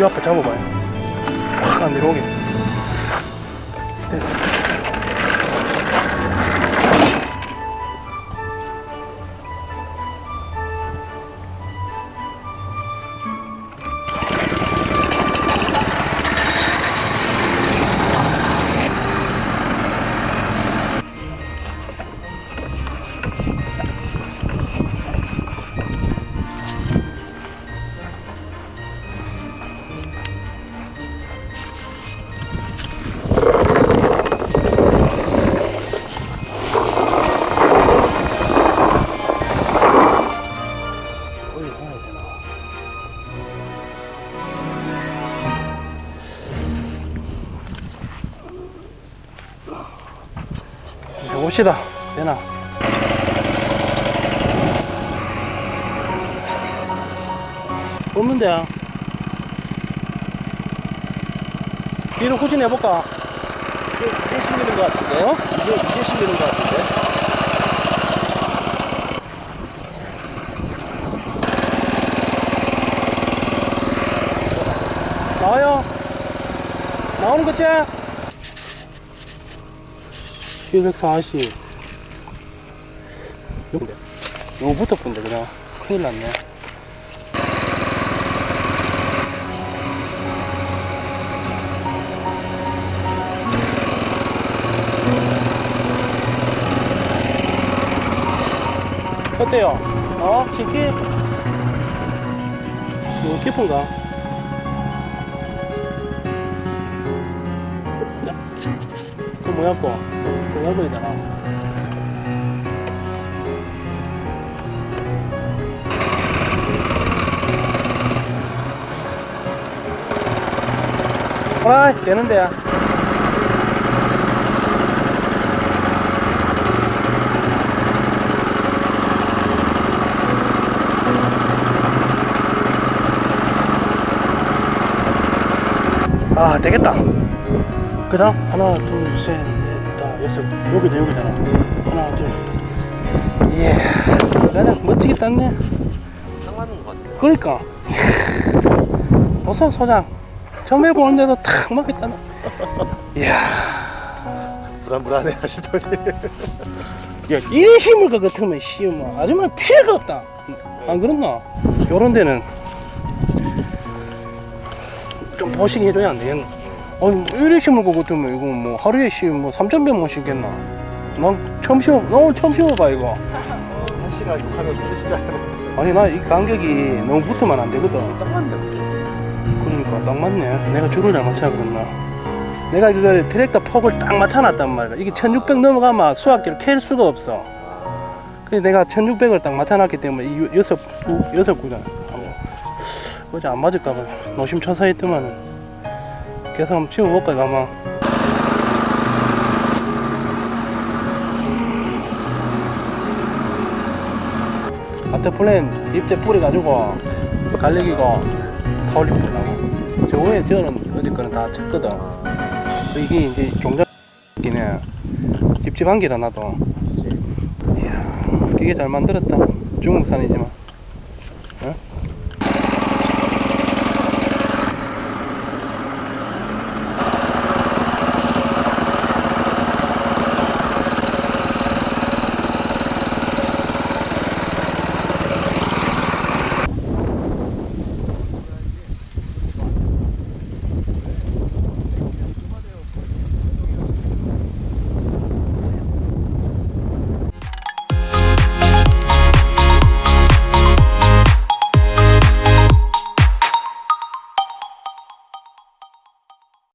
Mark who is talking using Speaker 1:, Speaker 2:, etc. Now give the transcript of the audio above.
Speaker 1: 이 앞에 잡아봐요. 확 안 내려오게. 됐어 봅시다 되나 없는데 뒤로 후진해볼까
Speaker 2: 이제 실리는 것 같은데?
Speaker 1: 어?
Speaker 2: 이제, 이제 실리는 것 같은데?
Speaker 1: 나와요. 나오는 거지? 140. 요건데. 요거 붙었군데, 그냥. 큰일 났네. 어때요? 어? 깊이? 너무 깊은가? 그 뭐야 또? 또 열고 있잖아. 아, 되는데. 아, 되겠다. 그죠? 하나, 둘, 셋, 여섯. 여기도 여기잖아. 하나, 둘. 예. 가자. 멋지게 땄네.
Speaker 2: 딱 맞는 것 같아요.
Speaker 1: 그러니까. 보소, 소장. 처음에 보는데도 탁 맞게 땄네. 이야.
Speaker 2: 불안불안해 하시더니.
Speaker 1: 야, 이 힘을 것 같으면, 씨, 뭐, 아줌마 필요가 없다. 안 그렇나? 요런 데는 좀 보시게 해줘야 안 되겠나? 아니, 뭐, 이래 심을 것 같으면, 이거 뭐, 하루에 씨, 뭐, 3,000배못 씻겠나? 난 처음 나 오늘 처음 쉬어봐, 이거.
Speaker 2: 한 시간 욕하면 되시지 않았는데.
Speaker 1: 아니, 나 이 간격이 너무 붙으면 안 되거든.
Speaker 2: 딱 맞네.
Speaker 1: 그러니까 딱 맞네. 내가 줄을 잘 맞춰야 그랬나? 내가 그걸 트랙터 폭을 딱 맞춰놨단 말이야. 이게 1600 넘어가면 수학기를 캘 수가 없어. 그래서 내가 1600을 딱 맞춰놨기 때문에 이 여- 여섯 구, 여섯 구잖아. 하고 어제 안 맞을까 봐 노심초사했더만은 계속 한번 치워볼까 가만. 아트플랜 입제 뿌려가지고 갈리기고 타올리 뿌려고 저 위에 저는 어제 거는 다 쳤거든. 이게 이제 종잡기네. 찝찝한 게라 나도. 이야 기계 잘 만들었다. 중국산이지만